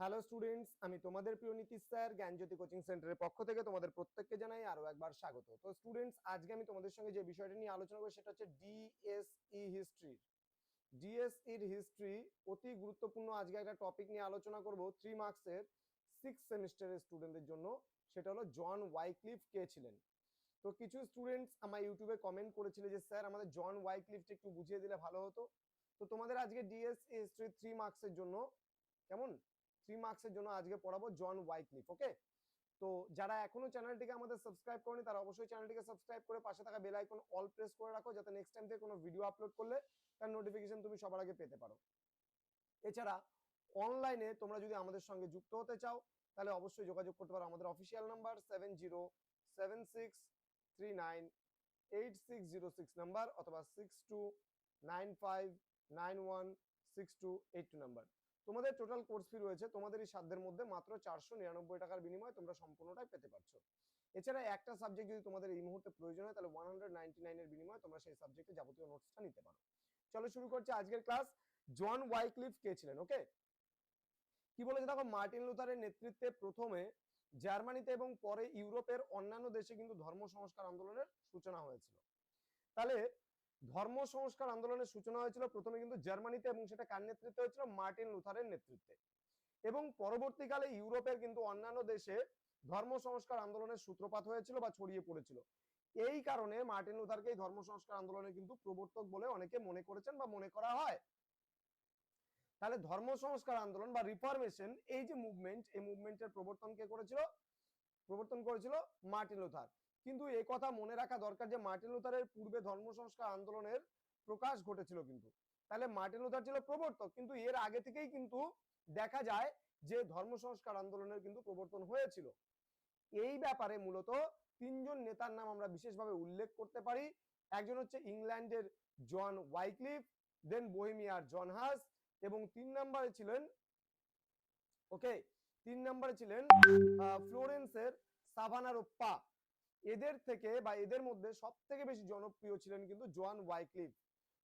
Hello students আমি তোমাদের প্রিয় নীতিশ স্যার, জ্ঞানজ্যোতি কোচিং সেন্টারের পক্ষ থেকে তোমাদের প্রত্যেককে জানাই আরও একবার স্বাগত। তো স্টুডেন্টস আজকে আমি তোমাদের সঙ্গে যে বিষয়টা নিয়ে আলোচনা করব সেটা হচ্ছে ডিএসই হিস্ট্রি ডিএসইর হিস্ট্রি অতি গুরুত্বপূর্ণ। আজকে একটা টপিক নিয়ে আলোচনা করব থ্রি মার্কসের সিক্স সেমিস্টারের স্টুডেন্টদের জন্য। সেটা হলো জন ওয়াইক্লিফ কে ছিলেন। তো কিছু স্টুডেন্টস আমার ইউটিউবে কমেন্ট করেছিল যে, স্যার, আমাদের জন ওয়াইক্লিফটা একটু বুঝিয়ে দিলে ভালো হতো। তো তোমাদের আজকে ডিএসই হিস্ট্রি থ্রি মার্কসের জন্য কেমন? থ্রি মার্কসের জন্য আজকে পড়াবো জন ওয়াইক্লিফ ওকে তো যারা এখনও চ্যানেলটিকে আমাদের সাবস্ক্রাইব করেনি, তারা অবশ্যই চ্যানেলটিকে সাবস্ক্রাইব করে পাশে থাকা বেল আইকন অল প্রেস করে রাখো, যাতে নেক্সট টাইম থেকে কোনো ভিডিও আপলোড করলে তার নোটিফিকেশন তুমি সবার আগে পেতে পারো। এছাড়া অনলাইনে তোমরা যদি আমাদের সঙ্গে যুক্ত হতে চাও, তাহলে অবশ্যই যোগাযোগ করতে পারো। আমাদের official number seven zero seven six three nine eight six zero six number অথবা six two nine five nine one six two eight two number তোমাদের টোটাল কোর্স ফি রয়েছে তোমাদের এই সাধ্যের মধ্যে মাত্র চারশো নিরানব্বই টাকার বিনিময়ে তোমরা সম্পূর্ণটাই পেতে পারছ। এছাড়া একটা সাবজেক্ট যদি তোমাদের এই মুহূর্তে প্রয়োজন হয়, তাহলে ওয়ান হান্ড্রেড নাইনটি নাইনের বিনিময়ে তোমরা সেই সাবজেক্টে যাবতীয় নোটসটা নিতে পারো। চলো শুরু করছি আজকের ক্লাস জন ওয়াইক্লিফ কে ছিলেন ওকে কি বলেছে? দেখো, মার্টিন লুথারের নেতৃত্বে প্রথমে জার্মানিতে এবং পরে ইউরোপের অন্যান্য দেশে কিন্তু ধর্ম সংস্কার আন্দোলনের সূচনা হয়েছিল। তাহলে ধর্ম সংস্কার আন্দোলনের সূচনা হয়েছিল প্রথমে কিন্তু জার্মানিতে এবং সেটা কার নেতৃত্বে হয়েছিল? মার্টিন লুথারের নেতৃত্বে। এবং পরবর্তীকালে ইউরোপের কিন্তু অন্যান্য দেশে ধর্ম সংস্কার আন্দোলনের সূত্রপাত হয়েছিল বা ছড়িয়ে পড়েছিল। এই কারণে মার্টিন লুথারকে এই ধর্ম সংস্কার আন্দোলনের কিন্তু প্রবর্তক বলে অনেকে মনে করেছেন বা মনে করা হয়। তাহলে ধর্ম সংস্কার আন্দোলন বা রিফরমেশন, এই যে মুভমেন্ট, এই মুভমেন্টের প্রবর্তন কে করেছিল? প্রবর্তন করেছিল মার্টিন লুথার। কিন্তু এ কথা মনে রাখা দরকার যে মার্টিন লুথারের পূর্বে ধর্ম সংস্কার আন্দোলনের প্রকাশ ঘটেছিল কিন্তু। তাহলে মার্টিন লুথার ছিল প্রবর্তক, কিন্তু এর আগে থেকেই কিন্তু দেখা যায় যে ধর্ম সংস্কার আন্দোলনের কিন্তু প্রবর্তন হয়েছিল। এই ব্যাপারে মূলত তিনজন নেতার নাম আমরা বিশেষভাবে উল্লেখ করতে পারি। একজন হচ্ছে ইংল্যান্ডের জন ওয়াইক্লিফ দেন বোহেমিয়ার জন হাস, এবং তিন নম্বরে ছিলেন ওকে তিন নম্বরে ছিলেন ফ্লোরেন্সের সাভানারোপ্পা। এদের থেকে বা এদের মধ্যে সব থেকে বেশি জনপ্রিয় ছিলেন কিন্তু জোয়ান ওয়াইক্লিফ।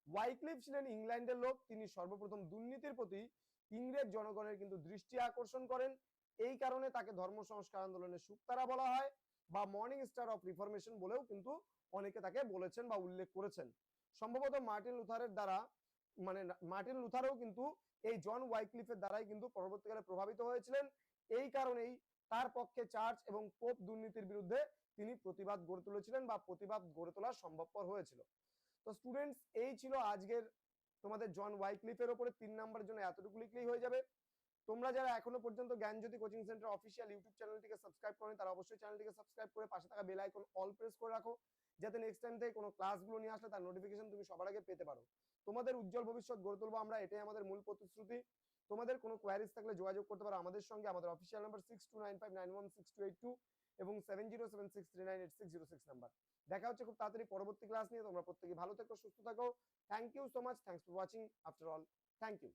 ওয়াইক্লিফ ছিলেন ইংল্যান্ডের লোক, তিনি সর্বপ্রথম দুর্নীতির প্রতি ইংরেজ জনগণের কিন্তু দৃষ্টি আকর্ষণ করেন। এই কারণে তাকে ধর্ম সংস্কার আন্দোলনের সুক্তারা বলা হয় বা মর্নিং স্টার অফ রিফরমেশন বলেও কিন্তু অনেকে তাকে বলেছেন বা উল্লেখ করেছেন। সম্ভবত মার্টিন লুথারের দ্বারা মানে মার্টিন লুথারও কিন্তু এই জন ওয়াইক্লিফের দ্বারাই কিন্তু পরবর্তীকালে প্রভাবিত হয়েছিলেন। এই কারণেই তার পক্ষে চার্চ এবং পোপ দুর্নীতির বিরুদ্ধে তিনি প্রতিবাদ গড়ে তুলেছিলেন বা প্রতিবাদ গড়ে তোলা সম্ভবপর হয়েছিল। তো স্টুডেন্টস এই ছিল আজকের তোমাদের জন ওয়াইক্লিফের ওপরে তিন নাম্বারের জন্য এতটুকু লিখলেই হয়ে যাবে। তোমরা যারা এখনও পর্যন্ত Gyanjyoti coaching centre official YouTube চ্যানেলটিকে সাবস্ক্রাইব করেন, তারা অবশ্যই চ্যানেলটিকে সাবস্ক্রাইব করে পাশে থাকা বেল আইকন অল প্রেস করে রাখো, যাতে নেক্সট টাইম থেকে কোনো ক্লাসগুলো নিয়ে আসলে তার নোটিফিকেশন তুমি সবার আগে পেতে পারো। তোমাদের উজ্জ্বল ভবিষ্যৎ গড়ে তুলবো আমরা, এটাই আমাদের মূল প্রতিশ্রুতি। তোমাদের কোনো কোয়ারিজ থাকলে যোগাযোগ করতে পারো আমাদের সঙ্গে, আমাদের official number six two nine five nine one six two eight two এবং seven zero seven six three nine eight six zero six number দেখা হচ্ছে খুব তাড়াতাড়ি পরবর্তী ক্লাস নিয়ে। তোমরা প্রত্যেকে ভালো থেকো, সুস্থ থাকো। Thank you so much thanks for watching after all thank you